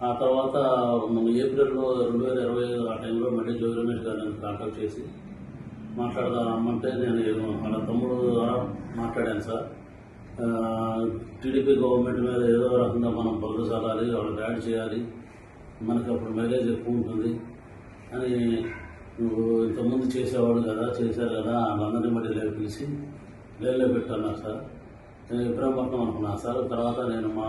ఆ తర్వాత ఏప్రిల్లో రెండు వేల ఇరవై ఐదు ఆ టైంలో మళ్ళీ జోగి రమేష్ గారు నేను కాంటాక్ట్ చేసి మాట్లాడదాం రమ్మంటే నేను వాళ్ళ తమ్ముడు ద్వారా మాట్లాడాను సార్. టీడీపీ గవర్నమెంట్ మీద ఏదో రకంగా మనం బదులు చల్లాలి వాళ్ళు యాడ్ చేయాలి మనకి అప్పుడు మైలేజ్ ఎక్కువ ఉంటుంది అని నువ్వు ఇంతకుముందు చేసేవాడు కదా చేశారు కదా వాళ్ళందరినీ మళ్ళీ లేపు పిలిచి లేలో పెట్టన్నారు సార్. నేను ఇబ్రాహీంపట్నం అనుకున్నాను సార్. తర్వాత నేను మా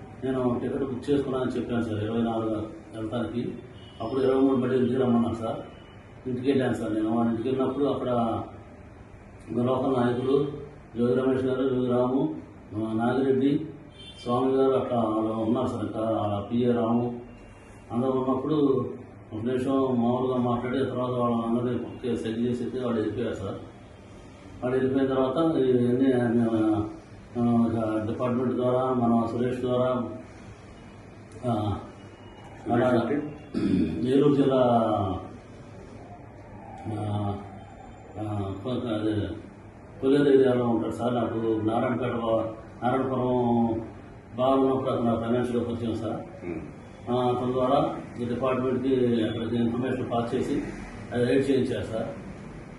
నేను టికెట్ బుక్ చేసుకున్నానని చెప్పాను సార్ ఇరవై నాలుగు వెళ్తానికి. అప్పుడు ఇరవై మూడు మళ్ళీ ఇంటికి రమ్మన్నాను సార్. ఇంటికి వెళ్ళాను సార్ నేను. వాళ్ళ ఇంటికి వెళ్ళినప్పుడు అక్కడ ఇంకా లోకల్ నాయకులు జోగి రమేష్ గారు జోగి రాము నాగిరెడ్డి స్వామి గారు అట్లా వాళ్ళు ఉన్నారు సార్. ఇంకా పిఏ రాము. అందరూ ఉన్నప్పుడు ఒక నిమిషం మామూలుగా మాట్లాడి తర్వాత వాళ్ళందరినీ ఒకే సెట్ చేసి వాళ్ళు వెళ్ళిపోయారు సార్. వాళ్ళు వెళ్ళిపోయిన తర్వాత ఇవన్నీ డిపార్ట్మెంట్ ద్వారా మన సురేష్ ద్వారా ఏలూరు జిల్లా కొల్లేరు ఏరియాలో ఉంటాడు సార్ నాకు నారాయణపేట నారాయణపురం బాగున్నప్పుడు అక్కడ ఫైనాన్షియల్గా వచ్చాను సార్. అతని ద్వారా ఈ డిపార్ట్మెంట్కి అక్కడికి ఇన్ఫర్మేషన్ పాస్ చేసి అది రైడ్ చేయించారు సార్.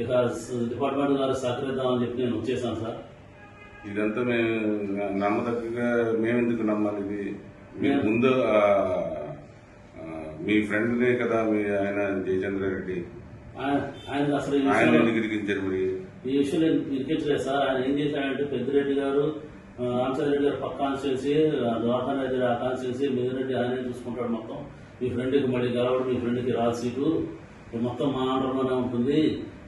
ఇక డిపార్ట్మెంట్ గారు సహకరిద్దామని చెప్పి నేను వచ్చేసాను సార్. ఇదంతా మేము నమ్మదగ్గగా మేమెందుకు నమ్మాలి? ఇది మీరు మేము- ముందు మీ ఫ్రెండ్నే కదా మీ ఆయన జయచంద్రారెడ్డి ఆయన ఆయన అసలు ఆయన ఎందుకు ఇరికించారు మరి? ఈ విషయంలో ఇరికించలేదు సార్. ఆయన ఏం చేశాడంటే పెద్దిరెడ్డి గారు రామచంద్రెడ్డి గారు పక్క కాన్స్టిట్యున్సీ ద్వారకా రెడ్డి ఆ కాన్స్టిట్యున్సీ మిగిలిరెడ్డి ఆయనే చూసుకుంటాడు మొత్తం? మీ ఫ్రెండ్కి మళ్ళీ గెలవడం మీ ఫ్రెండ్కి రాదు సీటు. మొత్తం మా ఆంధ్రలోనే ఉంటుంది.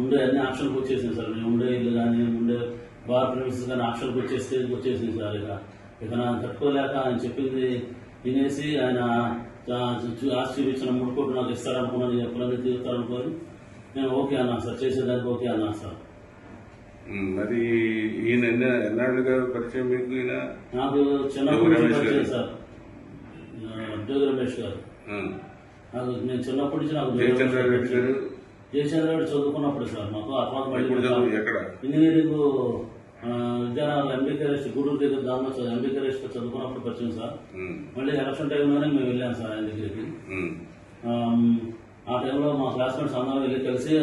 ఉండే అన్ని ఆప్షన్కి వచ్చేసింది సార్. నేను ఉండే ఇల్లు కానీ ఉండే బార్ ప్రిమిసెస్ కానీ ఆప్షన్కి వచ్చే స్టేజ్కి వచ్చేసింది సార్ ఇక. ఇక నాకు తట్టుకోలేక ఆయన చెప్పింది వినేసి ఆయన ఆశ చూపించిన మూడు కోట్లు నాకు ఇస్తారనుకున్నాను. ఎప్పుడైనా తీరుతారనుకొని నేను ఓకే అన్నా సార్. చేసేదానికి ఓకే అన్నా సార్. మరి ఈయన ఎన్న ఎన్నాళ్ళుగా పరిచయం మీకు ఈయన? నాకు చిన్నప్పటి నుంచి పరిచయం. సార్. జోగి రమేష్ గారు. నాకు నేను చిన్నప్పటి నుంచి నాకు జోగి రమేష్ గారు. గారు గారు చదువుకున్నప్పుడు సార్ మాకు ఆ తర్వాత మళ్ళీ ఎక్కడ? ఇంజనీరింగ్ విద్యానగర్ ఎంబీకే రెస్ట్ గూడూరు దగ్గర దానిలో చదువు ఎంబీకే రెస్ట్ చదువుకున్నప్పుడు పరిచయం సార్. మళ్ళీ ఎలక్షన్ టైంలోనే మేము వెళ్ళాం సార్ ఆయన దగ్గరికి. ఆ టైంలో మా క్లాస్మేట్స్ అందరం వెళ్ళి కలిసి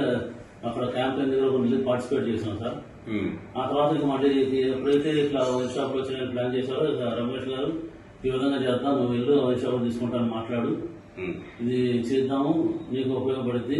అక్కడ క్యాంపెయిన్ దగ్గర వెళ్ళి పార్టిసిపేట్ చేసాం సార్. ఆ తర్వాత ఇక మళ్ళీ ఎప్పుడైతే ఇట్లా వైన్ షాప్ వచ్చిన ప్లాన్ చేశారో ఇక రమేష్ గారు ఈ విధంగా చేద్దాం నువ్వు వెళ్ళు వైన్ షాప్ తీసుకుంటాను మాట్లాడు. ఇది చేద్దాము నీకు ఉపయోగపడుద్ది.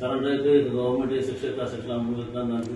సరెండర్ అయితే ఇక గవర్నమెంట్ ఏ శిక్ష ఇస్తా, శిక్ష అనుభవిస్తాను దానికి